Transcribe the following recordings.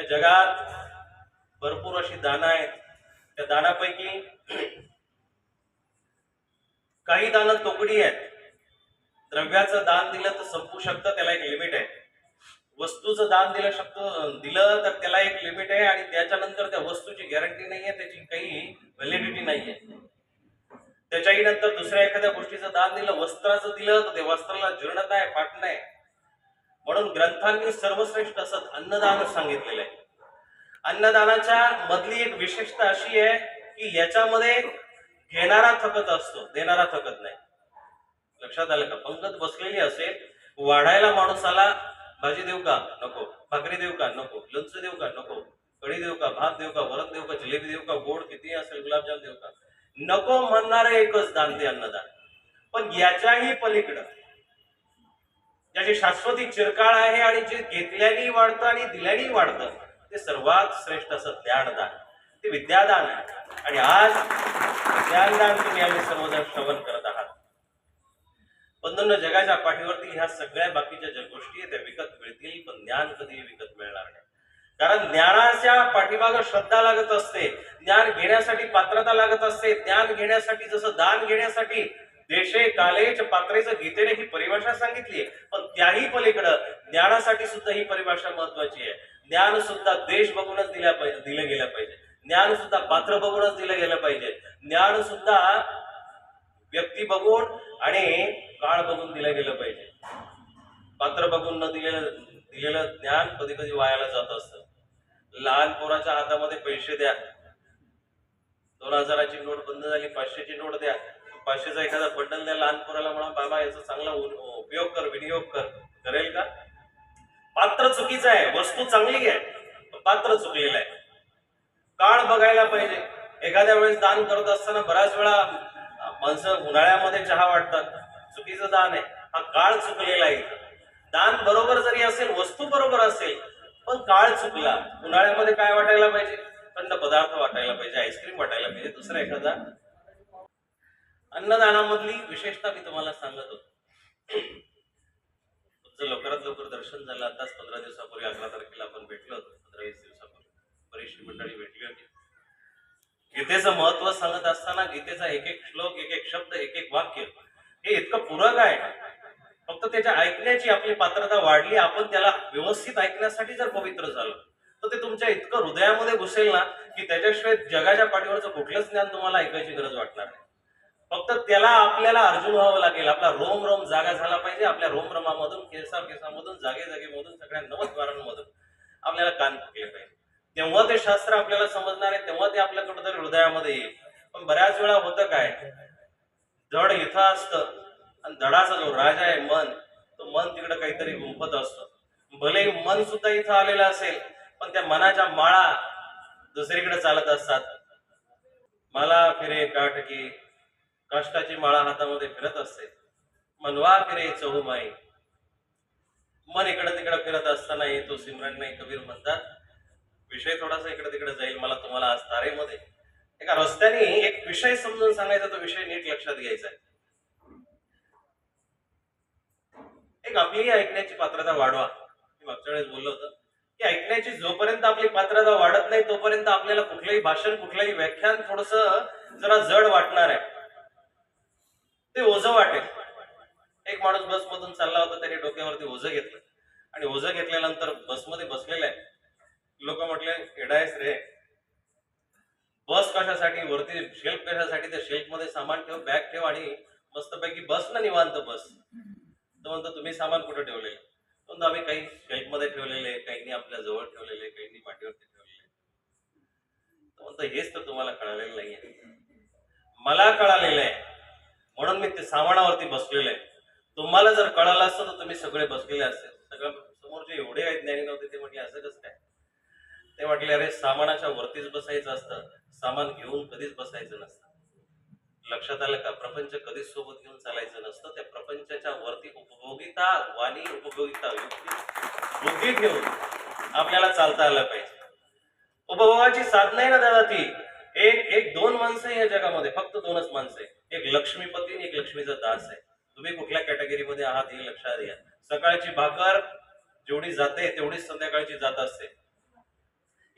या जगात भरपूर अशी दानं आहेत. त्या दानापैकी काही दानं तोकडी आहेत. द्रव्याचं दान दिलं तर संपू शकतं त्याला एक लिमिट आहे. वस्तूचं दान दिलं शकतो दिलं तर त्याला एक लिमिट आहे आणि त्याच्यानंतर त्या वस्तूची गॅरंटी नाही आहे त्याची काही व्हॅलिडिटी नाही आहे. त्याच्याही नंतर दुसऱ्या एखाद्या गोष्टीचं दान दिलं वस्त्राचं दिलं तर ते वस्त्राला जीर्णता आहे फाटणं आहे. म्हणून ग्रंथांनी सर्वश्रेष्ठ असत अन्नदान सांगितलेलं आहे. अन्नदानाच्या मधली एक विशेषता अशी आहे की याच्यामध्ये घेणारा थकत असतो देणारा थकत नाही. लक्षात आलं का? पंगत बसलेली असेल वाढायला माणूस आला भाजी देऊ का? नको. भाकरी देऊ का? नको. लंच देऊ का? नको. कढी देऊ का? भात देऊ का? वरण देऊ का? जिलेबी देऊ का? गोड किती असेल? गुलाबजाम देऊ का? नको म्हणणारे एकच दान ते अन्नदान. पण याच्याही पलीकडं ज्याची शाश्वती चिरकाळ आहे आणि जे घेतल्याने वाढतं आणि दिल्याने वाढतं ते सर्वात श्रेष्ठ असं ज्ञानदान. ते विद्यादान आहे. आणि आज ज्ञानदान तुम्ही आम्ही सर्वजण श्रवण करत आहात. बंधन जगाच्या पाठीवरती ह्या सगळ्या बाकीच्या ज्या गोष्टी आहेत त्या विकत मिळतील पण ज्ञान कधीही विकत मिळणार नाही. कारण ज्ञानाच्या पाठीमागं श्रद्धा लागत असते. ज्ञान घेण्यासाठी पात्रता लागत असते. ज्ञान घेण्यासाठी जसं दान घेण्यासाठी देशे कालेच पात्रेचं गीतेने ही परिभाषा सांगितली पण त्याही पलीकडं ज्ञानासाठी सुद्धा ही परिभाषा महत्वाची आहे. ज्ञान सुद्धा देश बघूनच दिल्या पाहिजे दिलं गेलं पाहिजे. ज्ञान सुद्धा पात्र बघूनच दिलं गेलं पाहिजे. ज्ञान सुद्धा व्यक्ती बघून आणि काळ बघून दिलं गेलं पाहिजे. पात्र बघून न दिलेलं दिलेलं ज्ञान कधी कधी वायाला जात असतं. लहान पोराच्या हातामध्ये पैसे द्या. दोन हजाराची नोट बंद झाली पाचशेची नोट द्या. पाचशेचा एखादा बंडल द्या लहान पोराला म्हणा बाबा याचा चांगला उपयोग कर विनियोग कर. करेल का? पात्र चुकीचं आहे. वस्तू चांगली आहे पात्र चुकलेलं आहे. काळ बघायला पाहिजे. एखाद्या वेळेस दान करत असताना बऱ्याच वेळा माणसं उन्हाळ्यामध्ये चहा वाटतात. चुकीचं दान आहे. हा काळ चुकलेला आहे दान बरोबर जरी असेल वस्तू बरोबर असेल पण काळ चुकला. उन्हाळ्यामध्ये काय वाटायला पाहिजे? थंड पदार्थ वाटायला पाहिजे आईस्क्रीम वाटायला पाहिजे दुसरा एखादा अन्नदानामधली विशेषता मी तुम्हाला सांगत होतो. तुमचं लवकरात लवकर दर्शन झालं. आताच पंधरा दिवसापूर्वी अकरा तारखेला आपण भेटलो होतो. पंधरा वीस दिवसापूर्वी. बरीचशी मंडळी भेटली होती. गीतेचं महत्त्व सांगत असताना गीतेचा एक एक श्लोक एक एक शब्द एक एक वाक्य हे इतकं पूरक आहे फक्त त्याच्या ऐकण्याची आपली पात्रता वाढली. आपण त्याला व्यवस्थित ऐकण्यासाठी जर पवित्र झालो तर ते तुमच्या इतकं हृदयामध्ये घुसेल ना की त्याच्याशिवाय जगाच्या पाठीवरचं कुठलंच ज्ञान तुम्हाला ऐकायची गरज वाटणार नाही. फक्त त्याला आपल्याला अर्जुन व्हावं लागेल. आपला रोम रोम जागा झाला पाहिजे. आपल्या रोम रोमामधून केसा केसामधून जागे जागेमधून सगळ्या नवद्वारांमधून आपल्याला कान फुटले पाहिजे. तेव्हा ते शास्त्र आपल्याला समजणार आहे. तेव्हा ते आपल्या कुठेतरी हृदयामध्ये येईल. पण बऱ्याच वेळा होतं काय? धड इथं असतं आणि धडाचा जो राजा आहे मन तो मन तिकडे काहीतरी गुंफत असतो. भले मन सुद्धा इथं आलेलं असेल पण त्या मनाच्या माळा दुसरीकडे चालत असतात. मला फिरे काटकी काष्टाची माळा हातामध्ये फिरत असते. मनवा फिरे चहुमाई. मन इकडे तिकडे फिरत असतानाही तो सिमरन नाही कबीर म्हणतात विषय थोडासा इकडे तिकडे जाईल मला तुम्हाला आज तारेमध्ये. एका रस्त्याने एक विषय समजून सांगायचा तो विषय नीट लक्षात घ्यायचा आहे. एक आपली ऐकण्याची पात्रता वाढवा. मी मागच्या वेळेस बोललो होतं. की ऐकण्याची जोपर्यंत आपली पात्रता वाढत नाही तोपर्यंत आपल्याला कुठलंही भाषण कुठलंही व्याख्यान थोडस जरा जड वाटणार आहे. ते ओझं वाटेल एक माणूस बसमधून चालला होता त्याने डोक्यावरती ओझं घेतलं. आणि ओझं घेतल्यानंतर बसमध्ये बसलेला आहे. लोक म्हटले एडायस रे. बस कशासाठी? वरती शेल्फ कशासाठी? त्या शेल्फमध्ये सामान ठेव बॅग ठेव आणि मस्तपैकी बस ना निवांत बस. तो म्हणतो तुम्ही सामान कुठे ठेवलेलं म्हणतो आम्ही काही शेल्फमध्ये ठेवलेले काहींनी आपल्या जवळ ठेवलेले काहींनी माटीवरती ठेवलेले म्हणतो हेच तर तुम्हाला कळालेलं नाहीये. मला कळालेलं आहे. म्हणून मी ते सामानावरती बसलेलं आहे. तुम्हाला जर कळालं असतं तर तुम्ही सगळे बसलेले असते सगळं समोरचे एवढे आहेत ज्ञानी नव्हते ते म्हटले असं कसं काय? ते म्हटले अरे सामानाच्या वरतीच बसायचं असतं. सामान घेऊन कधीच बसायचं नसतं. लक्षात आलं का? प्रपंच कधीच सोबत घेऊन चालायचं नसतं. त्या प्रपंचाच्या वरती उपभोगिता वाणी उपभोगिता बुद्धी घेऊन आपल्याला चालता आलं पाहिजे. उपभोगाची साधना आहे ना दादा ती. एक एक दोन माणसं या जगामध्ये. फक्त दोनच माणसं आहे एक लक्ष्मीपती आणि एक लक्ष्मीचा दास आहे. तुम्ही कुठल्या कॅटेगरीमध्ये आहात हे लक्षात घ्या. सकाळची भाकर जेवढी जाते तेवढीच संध्याकाळची जात असते.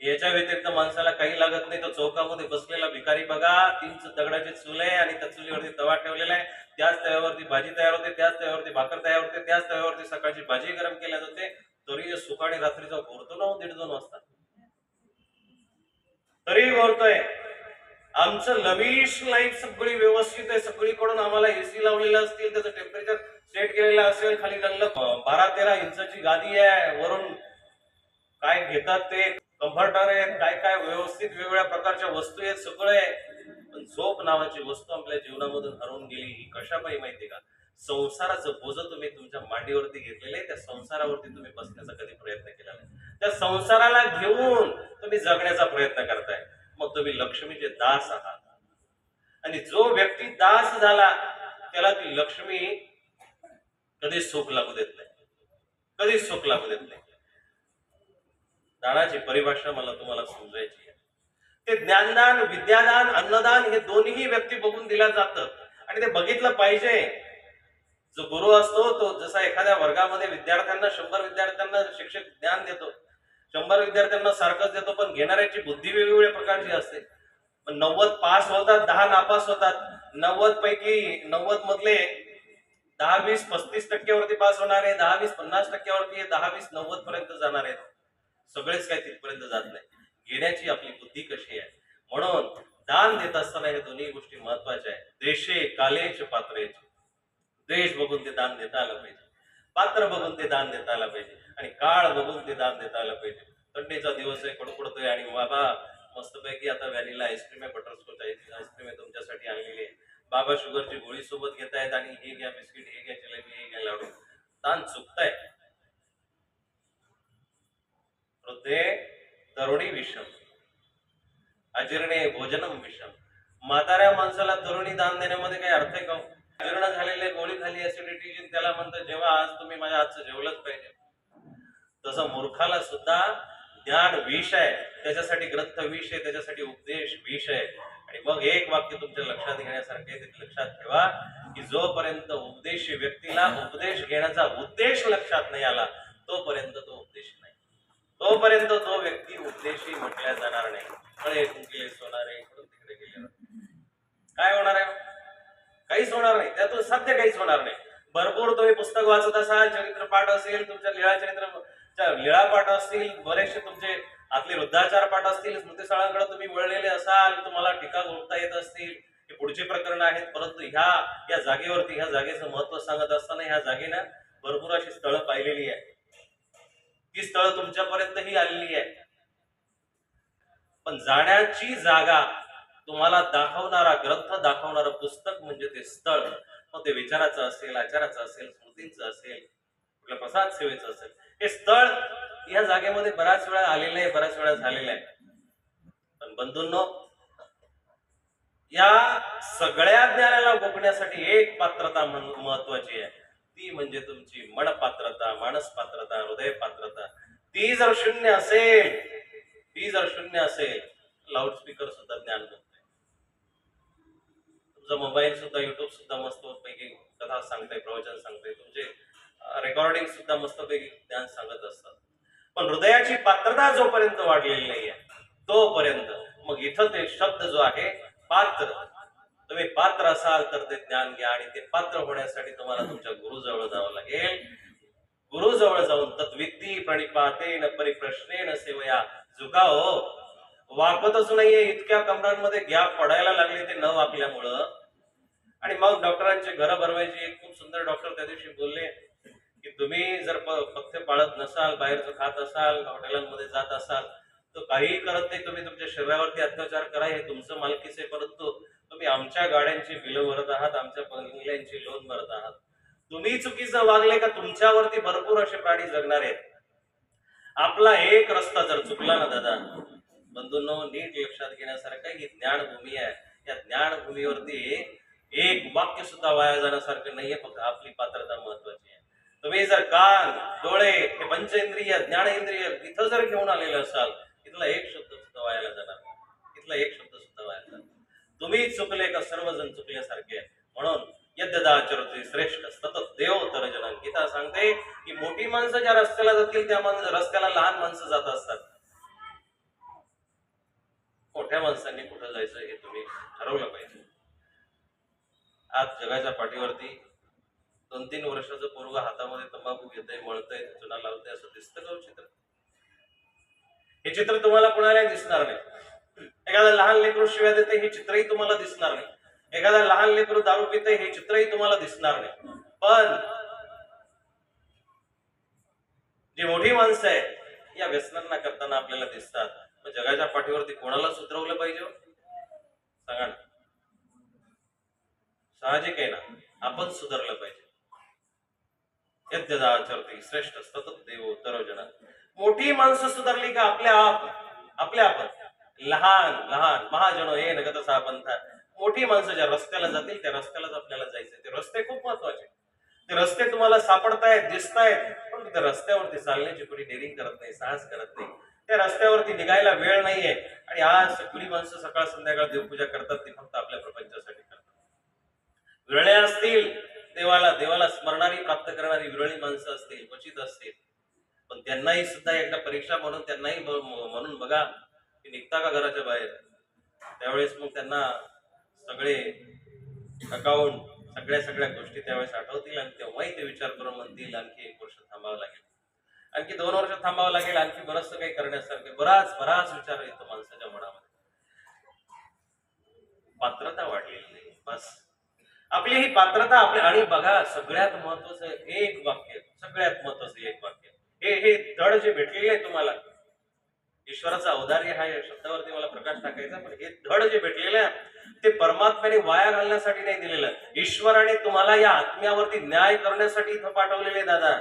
याच्या व्यतिरिक्त माणसाला काही लागत नाही तो चौकामध्ये बसलेला भिकारी बघा तीन दगडाचे चुले आणि त्या चुलीवरती तवा ठेवलेला आहे. त्याच तव्यावरती भाजी तयार होते त्याच तव्यावरती भाकर तयार होते त्याच तव्यावरती सकाळची भाजी गरम केल्या जाते. तरी सुकाळी रात्रीचा भोरतो ना हो, दीड दोन वाजता. तरी भोरतोय. आमचं लविश लाईफ सगळी व्यवस्थित आहे. सगळीकडून आम्हाला एसी लावलेलं असतील त्याचं टेम्परेचर सेट केलेलं असेल खाली त्यांना बारा तेरा इंचाची गादी आहे. वरून काय घेतात ते कम्फर्टर आहेत काय काय व्यवस्थित वेगवेगळ्या प्रकारच्या वस्तू आहेत सगळं आहे. पण झोप नावाची वस्तू आपल्या जीवनामधून हरवून गेली ही कशापाई माहिती का? संसाराचं बोज तुम्ही तुमच्या मांडीवरती घेतलेले आहे, त्या संसारावरती तुम्ही बसण्याचा कधी प्रयत्न केला नाही. त्या संसाराला घेऊन तुम्ही जगण्याचा प्रयत्न करताय. तुम्ही लक्ष्मीचे दास आहात. आणि जो व्यक्ती दास झाला त्याला ती लक्ष्मी कधी सुख लागू देत नाही. कधीच सुख लागू देत नाही. दानाची परिभाषा मला तुम्हाला समजायची आहे. ते ज्ञानदान विद्यादान अन्नदान हे दोन्ही व्यक्ती बघून दिलं जातं. आणि ते बघितलं पाहिजे. जो गुरु असतो तो जसा एखाद्या वर्गामध्ये विद्यार्थ्यांना शंभर विद्यार्थ्यांना शिक्षक ज्ञान देतो शंभर विद्यार्थ्यांना सारखंच देतो पण घेणाऱ्याची बुद्धी वेगवेगळ्या प्रकारची असते. पण नव्वद पास होतात दहा नापास होतात. नव्वद पैकी नव्वद मधले दहा वीस पस्तीस टक्क्यावरती पास होणार आहे दहा वीस पन्नास टक्क्यावरती दहा वीस नव्वद पर्यंत जाणार आहेत. सगळेच काही तिथपर्यंत जात नाही. घेण्याची आपली बुद्धी कशी आहे? म्हणून दान देत असताना हे दोन्ही गोष्टी महत्त्वाच्या आहेत. देशे कालेच पात्रेचे. देश बघून ते दान देता आलं पाहिजे. पात्र बघून ते दान देता आलं पाहिजे. आणि काळ बघून ते दान देता आलं पाहिजे. थंडीचा दिवस आहे कडकडतोय आणि बाबा मस्तपैकी आता व्हॅनिला आईस्क्रीम आहे बटरस्कॉच आईस्क्रीम आहे तुमच्यासाठी आणलेली आहे. बाबा शुगरची गोळी सोबत घेतायत आणि हे घ्या बिस्किट हे घ्या जिलेबी हे घ्या लाडू. दान चुकताय. हृदय तरुणी विषम. अजीर्णे भोजनम विषम. म्हाताऱ्या माणसाला तरुणी दान देण्यामध्ये काही अर्थ आहे का हो? अजीर्ण झालेले गोळी खाली ऍसिडिटी त्याला म्हणतात जेव्हा आज तुम्ही माझ्या आजचं जेवलंच पाहिजे. तसं मूर्खाला सुद्धा ज्ञान विष आहे त्याच्यासाठी ग्रंथ विष आहे त्याच्यासाठी उपदेश विष आहे. आणि मग एक वाक्य तुमच्या लक्षात घेण्यासारखे ते लक्षात ठेवा की जोपर्यंत उपदेश व्यक्तीला उपदेश घेण्याचा उद्देश लक्षात नाही आला तोपर्यंत तो उपदेश नाही. तोपर्यंत तो व्यक्ती उपदेशी म्हटल्या जाणार नाही. कळे कुंकले सोनारे इकडून तिकडे गेले. काय होणार आहे? काहीच होणार नाही. त्यातून सध्या काहीच होणार नाही. भरपूर तुम्ही पुस्तक वाचत असाल चरित्र पाठ असेल तुमच्या लिळा चरित्र ज्या लिळापाठ असतील बरेचसे तुमचे आतले वृद्धाचार पाठ असतील स्मृतीस्थळांकडे तुम्ही वळलेले असाल तुम्हाला टीका गोठता येत असतील हे पुढची प्रकरण आहेत परंतु ह्या या जागेवरती ह्या जागेचं महत्त्व सांगत असताना ह्या जागेनं भरपूर अशी स्थळं पाहिलेली आहे ती स्थळं तुमच्यापर्यंतही आलेली आहे पण जाण्याची जागा तुम्हाला दाखवणारा ग्रंथ दाखवणारं पुस्तक म्हणजे ते स्थळ. मग ते विचाराचं असेल आचाराचं असेल स्मृतींचं असेल कुठल्या प्रसाद सेवेचं असेल हे स्थळ या जागेमध्ये बऱ्याच वेळा आलेलं आहे बऱ्याच वेळा झालेलं आहे. पण बंधूंनो या सगळ्या ज्ञानाला गोपण्यासाठी एक पात्रता महत्वाची आहे. ती म्हणजे तुमची मन पात्रता मानस पात्रता हृदय पात्रता ती जर शून्य असेल ती जर शून्य असेल लाऊडस्पीकर सुद्धा ज्ञान करते तुमचा मोबाईल सुद्धा युट्यूब सुद्धा मस्त पैकी कथा सांगते प्रवचन सांगते. तुमचे रेकॉर्डिंग सुद्धा मस्तपैकी ज्ञान सांगत असतात. पण हृदयाची पात्रता जोपर्यंत वाढलेली नाहीये तोपर्यंत मग इथं ते शब्द जो आहे पात्र. तुम्ही पात्र असाल तर ते ज्ञान घ्या आणि ते पात्र होण्यासाठी तुम्हाला तुमच्या गुरुजवळ जावं लागेल. गुरुजवळ जाऊन तत्विद्दी प्रणिपातेन परिप्रश्नेन सेवया. झुकाओ वाकतच नाहीये इतक्या कमरांमध्ये गॅप पडायला लागले ते न वाकल्यामुळं. आणि मग डॉक्टरांचे घर भरवायचे एक खूप सुंदर डॉक्टर त्या दिवशी बोलले की तुम्ही जर पथ्य पाळत नसाल बाहेरचं खात असाल हॉटेलांमध्ये जात असाल तर काहीही करत नाही तुम्ही तुमच्या शरीरावरती अत्याचार करा हे तुमचं मालकीच आहे. परंतु तुम्ही आमच्या गाड्यांची बिलं भरत आहात आमच्या बंगल्यांची लोन भरत आहात. तुम्ही चुकीचं वागले का तुमच्यावरती भरपूर असे प्राणी जगणार आहेत. आपला एक रस्ता जर चुकला ना दादा बंधूंनो नीट लक्षात घेण्यासारखं ही ज्ञानभूमी आहे. या ज्ञानभूमीवरती एक वाक्य सुद्धा वाया जाण्यासारखं नाहीये फक्त आपली पात्रता महत्वाची आहे. तुम्ही जर कान डोळे हे पंचेंद्रिय ज्ञानेंद्रिय इथं जर घेऊन आलेले असाल इथला एक शब्द सुद्धा वायाला जाणार इथला एक शब्द सुद्धा व्हायला जाणार तुम्ही चुकले का सर्वजण चुकल्यासारखे म्हणून यद्यदाचरते श्रेष्ठ सतत देव तर गीता सांगते की मोठी माणसं ज्या रस्त्याला जातील त्या माणसं रस्त्याला लहान माणसं जात असतात. माणसांनी कुठं जायचं हे तुम्ही ठरवलं पाहिजे. आज जगाच्या पाठीवरती दोन तीन वर्षाचं पोरग हातामध्ये तंबाखू घेतय मळतय चुना लावतंय असं दिसतं का हो चित्र? हे चित्र तुम्हाला कुणालाही दिसणार नाही. एखादा लहान लेकरू शिव्या देते हे चित्रही तुम्हाला दिसणार नाही. एखादा लहान लेकरू दारू पिते हे चित्रही तुम्हाला दिसणार नाही. पण जी मोठी माणसं आहेत या व्यसनांना करताना आपल्याला दिसतात. मग जगाच्या पाठीवरती कोणाला सुधरवलं पाहिजे हो? सांगा ना. साहजिक आहे ना? आपण सुधारलं पाहिजे. यद्यदा आचरते श्रेष्ठ सतत देव तरोजन मोठी माणसं सुधारली का आपल्या आप आपल्या आपण? लहान लहान महाजन हे नगत असा पंथा मोठी माणसं ज्या रस्त्याला जातील त्या रस्त्यालाच आपल्याला जायचं ते रस्ते खूप महत्त्वाचे. ते रस्ते तुम्हाला सापडतायत दिसतायत पण त्या रस्त्यावरती चालण्याची कोणी डेरिंग करत नाही साहस करत नाही. त्या रस्त्यावरती निघायला वेळ नाहीये. आणि आज सगळी माणसं सकाळ संध्याकाळ देवपूजा करतात ती फक्त आपल्या प्रपंचासाठी करतात. वेळे असतील देवाला देवाला स्मरणारी प्राप्त करणारी विरळी माणसं असतील क्वचित असतील. पण त्यांनाही सुद्धा एकदा परीक्षा म्हणून त्यांनाही म्हणून बघा की निघता का घराच्या बाहेर? त्यावेळेस मग त्यांना सगळे अकाउंट सगळ्या सगळ्या गोष्टी त्यावेळेस आठवतील आणि तेव्हाही ते विचार करून म्हणतील आणखी एक वर्ष थांबावं लागेल. आणखी दोन वर्ष थांबावं लागेल आणखी बरंचसं काही करण्यासारखे बराच बराच विचार येतो माणसाच्या मनामध्ये. पात्रता वाढलेली नाही बस. आपली ही पात्रता आपली आणि बघा सगळ्यात महत्वाचं एक वाक्य सगळ्यात महत्वाचं एक वाक्य. हे हे धड जे भेटलेले आहे तुम्हाला ईश्वराचं औदार्य हा या शब्दावरती मला प्रकाश टाकायचा पण हे धड जे भेटलेलं आहे ते परमात्म्याने वाया घालण्यासाठी नाही दिलेलं. ईश्वराने तुम्हाला या आत्म्यावरती न्याय करण्यासाठी इथं पाठवलेले दादा.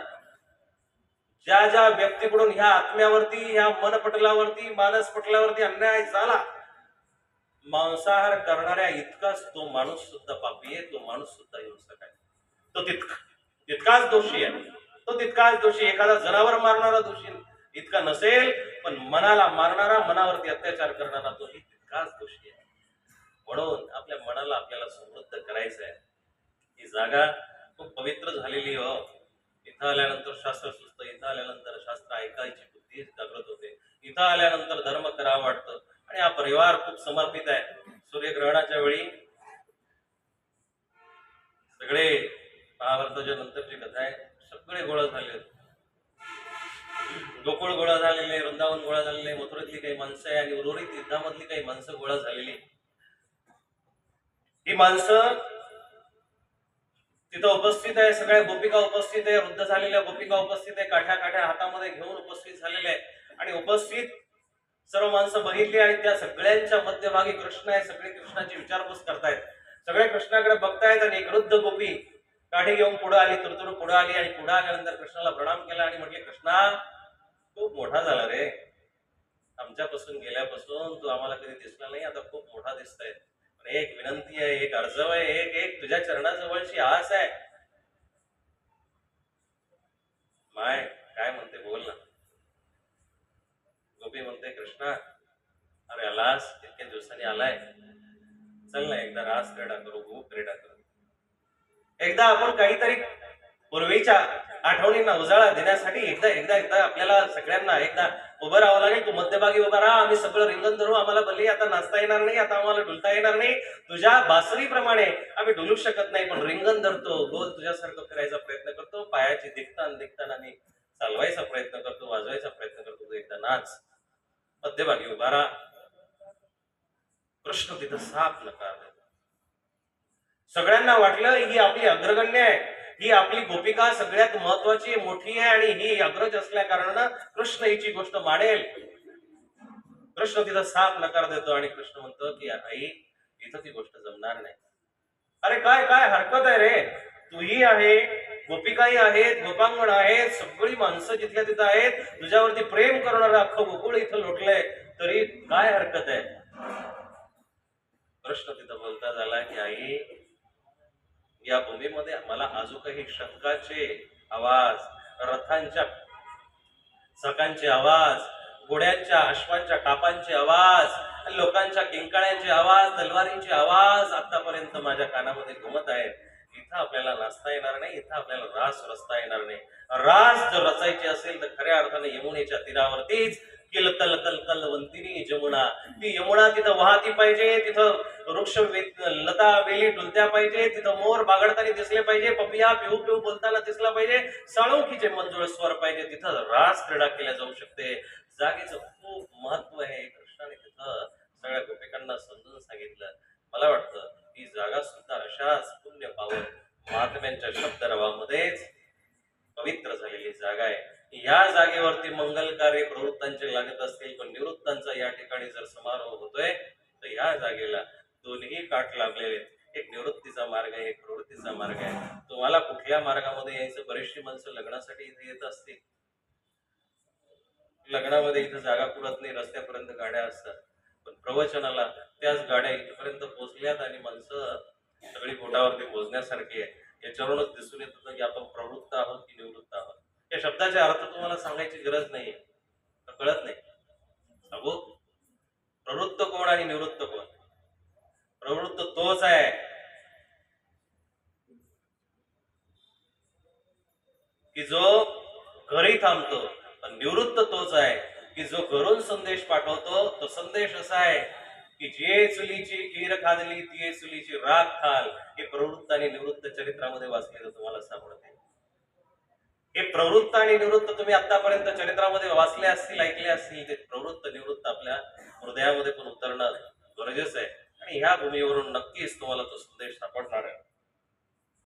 ज्या ज्या व्यक्तीकडून ह्या आत्म्यावरती ह्या मनपटलावरती मानस पटलावरती अन्याय झाला मांसाहार करणाऱ्या इतकाच तो माणूस सुद्धा पापी आहे तो माणूस सुद्धा हिंसक आहे तो तितका तितकाच दोषी आहे. तो तितकाच दोषी एखादा जनावर मारणारा दोषी इतका नसेल पण मनाला मारणारा मनावरती अत्याचार करणारा तोही तितकाच दोषी आहे. म्हणून आपल्या मनाला आपल्याला समृद्ध करायचं आहे ही जागा खूप पवित्र झालेली हो. इथं आल्यानंतर शास्त्र सुचतं इथं आल्यानंतर शास्त्र ऐकायची बुद्धी जागृत होते. इथं आल्यानंतर धर्म करावा वाटतं. परिवार खूप समर्पित आहे. सूर्यग्रहणाच्या वेळी सगळे महाभारताच्या नंतरची कथा आहे. सगळे गोळा झाले गोकुळ गोळा झालेले वृंदावन गोळा झालेले मथुरेतली काही माणसं आहे आणि उर्वरित युद्धामधली काही माणसं गोळा झालेली ही माणसं तिथं उपस्थित आहे सगळ्या गोपिका उपस्थित आहे वृद्ध झालेल्या गोपिका उपस्थित आहे काठ्या काठ्या हातामध्ये घेऊन उपस्थित झालेल्या आहे आणि उपस्थित सर्व माणसं बघितली आणि त्या सगळ्यांच्या मध्यभागी कृष्ण आहे सगळे कृष्णाची विचारपूस करतायत. सगळे कृष्णाकडे बघतायत आणि एक वृद्ध गोपी काठी घेऊन पुढे आली तुरतुर पुढे आली आणि पुढे आल्यानंतर कृष्णाला प्रणाम केला आणि म्हटले कृष्णा खूप मोठा झाला रे. आमच्यापासून गेल्यापासून तू आम्हाला कधी दिसला नाही आता खूप मोठा दिसतोय. पण एक विनंती आहे एक अर्जव आहे एक एक तुझ्या चरणाजवळची आस आहे. माय काय म्हणते बोल ना. गोपी म्हणते कृष्णा अरे आलास इतक्या दिवसांनी आलाय. चल ना एकदा रास क्रीडा करू गोप क्रीडा करू. एकदा आपण काहीतरी पूर्वीच्या आठवणींना उजाळा देण्यासाठी एकदा एकदा एकदा आपल्याला सगळ्यांना एकदा उभं राहावं लागेल. तू मध्यभागी उभा राहा आम्ही सगळं रिंगण धरू आम्हाला भले आता नाचता येणार नाही आता आम्हाला डुलता येणार नाही. तुझ्या बासरीप्रमाणे आम्ही डुलू शकत नाही पण रिंगण धरतो गोल तुझ्यासारखं फिरायचा प्रयत्न करतो पायाची दिखतान दिखताना आणि चालवायचा प्रयत्न करतो वाजवायचा प्रयत्न करतो तू एकदा नाच. मध्यभागी उभा राहा. कृष्ण तिथं साफ नकार देतो. सगळ्यांना वाटलं ही आपली अग्रगण्य आहे. ही आपली गोपिका सगळ्यात महत्वाची मोठी आहे आणि ही अग्रज असल्या कारणानं कृष्ण हिची गोष्ट मानेल. कृष्ण तिथं साफ नकार देतो आणि कृष्ण म्हणतो की आई इथं ती गोष्ट जमणार नाही. अरे काय काय हरकत आहे रे? तूही आहे. गोपिकाही आहेत गोपांगण आहेत सगळी माणसं जिथल्या तिथं आहेत तुझ्यावरती प्रेम करणारं अख्खं गोकुळ इथं लोटलंय. तरी काय हरकत आहे? प्रश्न तिथं बोलता झाला की आई या भूमीमध्ये मला अजूनही शंकाचे आवाज रथांच्या सकांचे आवाज घोड्यांच्या अश्वांच्या टापांचे आवाज लोकांच्या किंकाळ्यांचे आवाज तलवारींचे आवाज आतापर्यंत माझ्या कानामध्ये घुमत आहेत. इथं आपल्याला नाचता येणार नाही इथं आपल्याला रास रचता येणार नाही. रास जर रचायची असेल तर खऱ्या अर्थाने यमुनेच्या तीरावरतीच की लतल तल तल वंतिनी जमुना ती यमुना तिथं वाहती पाहिजे तिथं वृक्ष लता वेली डुलत्या पाहिजे तिथं मोर बागडताना दिसले पाहिजे पपिया पिऊ पिऊ बोलताना दिसला पाहिजे साळुंखीचे मंजूळ स्वर पाहिजे तिथं रास क्रीडा केल्या जाऊ शकते. जागेचं खूप महत्त्व आहे. कृष्णाने तिथं सगळ्या गोपिकांना समजून सांगितलं. मला वाटतं ही जागा सुद्धा अशाच पुण्य पावन महात्म्यांच्या शब्दरवामध्येच पवित्र झालेली जागा आहे. या जागेवरती मंगल कार्य प्रवृत्तांचे लागत असतील पण निवृत्तांचा या ठिकाणी जर समारोह होतोय तर या जागेला दोन्ही काठ लागलेले आहेत. एक निवृत्तीचा मार्ग आहे एक प्रवृत्तीचा मार्ग आहे. तुम्हाला कुठल्या मार्गामध्ये यायचं? बरीचशी माणसं लग्नासाठी इथे येत असतील. लग्नामध्ये इथे जागा पुरत नाही रस्त्यापर्यंत गाड्या असतात. प्रवचनाला त्याच गाड्या इथपर्यंत पोहोचल्यात आणि माणसं सगळी बोटावरती पोहोचण्यासारखी आहे याच्यावरूनच दिसून येत होतं की आपण प्रवृत्त आहोत की निवृत्त आहोत. या शब्दाचे अर्थ तुम्हाला सांगायची गरज नाहीये कळत नाही. अगो प्रवृत्त कोण आणि निवृत्त कोण? प्रवृत्त तोच आहे. की जो घरी थांबतो पण निवृत्त तोच आहे. की जो घरून संदेश पाठवतो तो संदेश असा आहे की जे चुलीची खीर खादली ती चुलीची राग खाल हे प्रवृत्त आणि निवृत्त चरित्रामध्ये वाचलेलं तुम्हाला सापडते. हे प्रवृत्त आणि निवृत्त तुम्ही आतापर्यंत चरित्रामध्ये वाचले असतील ऐकले असतील ते प्रवृत्त निवृत्त आपल्या हृदयामध्ये पण उतरणं गरजेचं आहे. आणि ह्या भूमीवरून नक्कीच तुम्हाला तो संदेश सापडणार आहे.